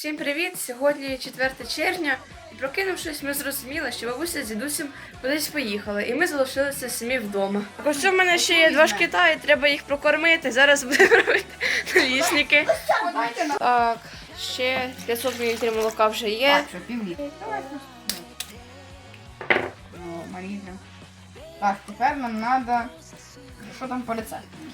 Всім привіт! Сьогодні 4 червня, і прокинувшись, ми зрозуміли, що бабуся з дідусем кудись поїхали, і ми залишилися самі вдома. Також в мене ще є два шкіта, і треба їх прокормити. Зараз будемо робити налісники. Так, ще 500 мл молока вже є. Так. Так, тепер нам треба. Що там по рецепту?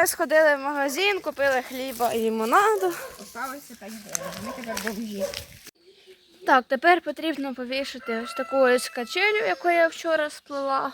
Ми сходили в магазин, купили хліба і лимонаду. Осталося 5 гривень. Ми тепер бомжі. Так, тепер потрібно повішати ось таку ось качелю, яку я вчора сплела.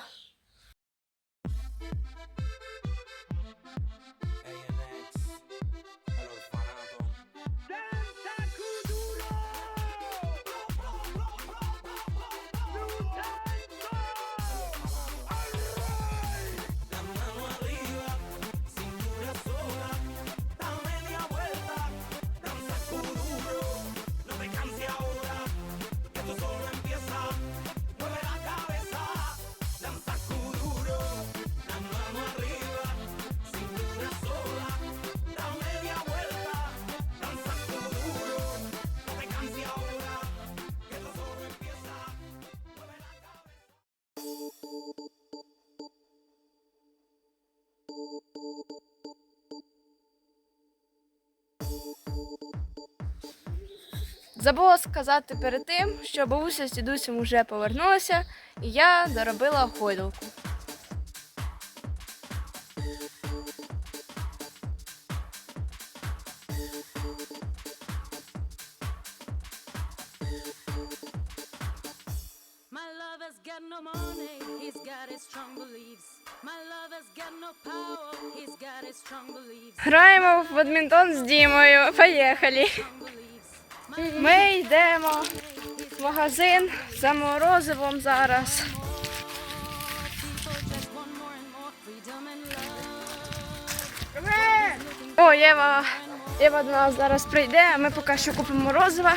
Забула сказати перед тим, що бабуся з дідусем вже повернулася, і я доробила гойдалку. My lover's got no money, he's got his strong beliefs. Граємо в бадмінтон з Дімою. Поїхали. Ми йдемо в магазин за морозивом зараз. О, Єва. Єва до нас зараз прийде, а ми поки що купимо морозива.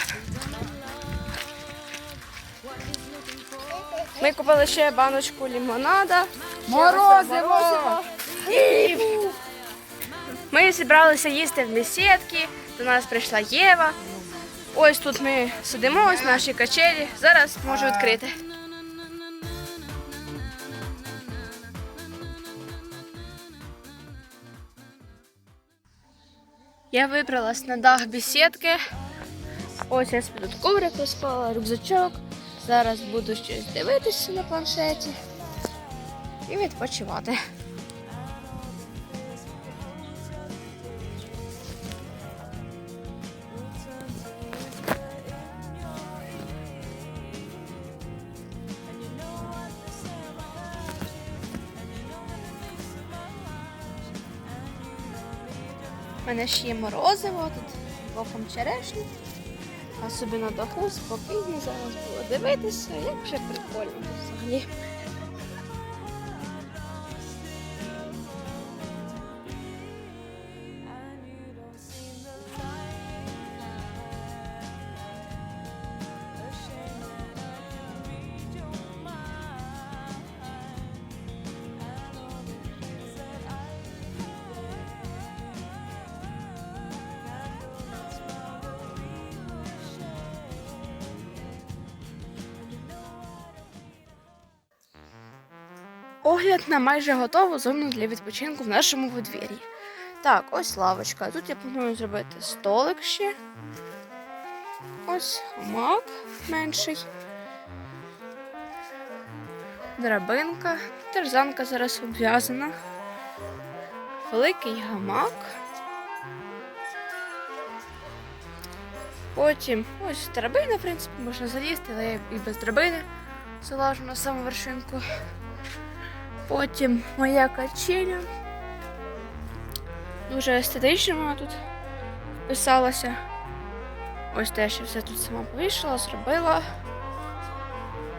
Ми купили ще баночку лимонада. Морозиво! Ми зібралися їсти в бесідки. До нас прийшла Єва. Ось тут ми сидимо, ось наші качелі. Зараз можу відкрити. Я вибралась на дах бесідки. Ось я тут коврик розпала, рюкзачок. Зараз буду щось дивитися на планшеті і відпочивати. У мене ще є морозиво, тут боком черешні. А собі на даху спокійно зараз було дивитися, як вже прикольно взагалі. Огляд на майже готову зону для відпочинку в нашому подвір'ї. Так, ось лавочка. Тут я планую зробити столик ще. Ось гамак менший. Драбинка. Терзанка зараз обв'язана. Великий гамак. Потім ось драбина, в принципі, можна залізти, але і без драбини залажу на саму вершинку. Потім моя качеля. Дуже естетично вона тут писалася. Ось теж я все тут сама повішала, зробила.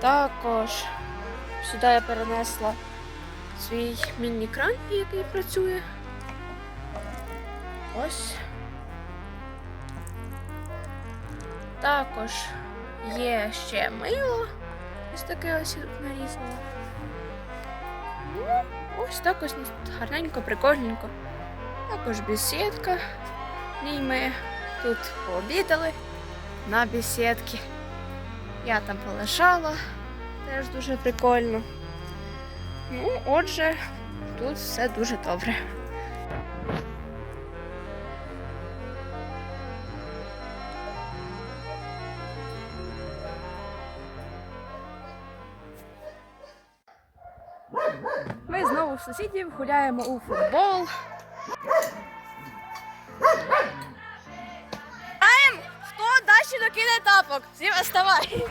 Також сюди я перенесла свій міні-кран, який працює. Ось. Також Є ще мило. Ось таке ось я нарізала. Ну, ось так ось гарненько, прикольненько. Також бесідка. Ній ми тут пообідали на бесідці. Я там полежала, теж дуже прикольно. Ну, отже, тут все дуже добре. Ми сусідів гуляємо у футбол. Аєм, хто далі докине тапок? Зіма, вставай.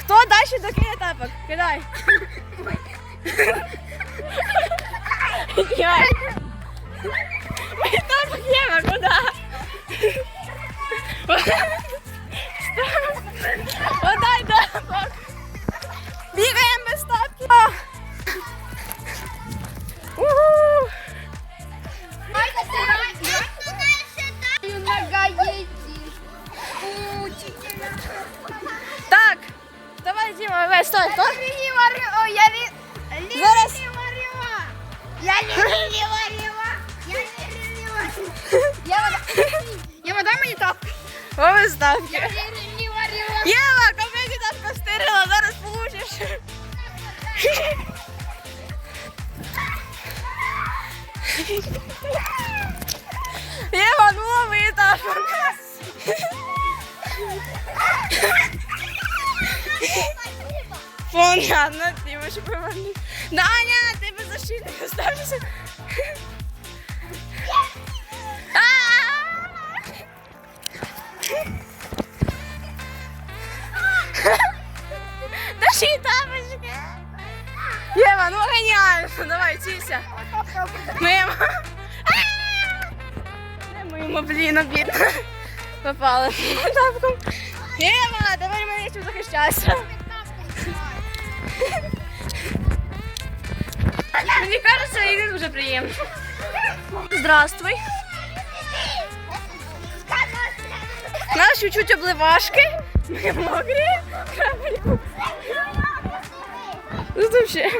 Хто далі докине тапок? Кидай. Мій тапок Єва, куди? давай, Діма, весь, стой, стой. Зараз. Єва, дай мені тапки. Ой, ставки. Єва, комеді тапка стирила, зараз получиш. Єва, ну лови тапок. Понятно, ти можеш повернути. Даня, ти без защитника ставишся. А! Наші тапочки. Єва, ну геніально. Давай, вчися. Мимо. Мимо, блін, обідно. Попала тапком. Єва, давай мене чим захищатися. Мені кажеться, і дуже приємний. Здравствуй. Нас чуть-чуть обливашки. Ми мокрі. Крапельку. Ну, вообще.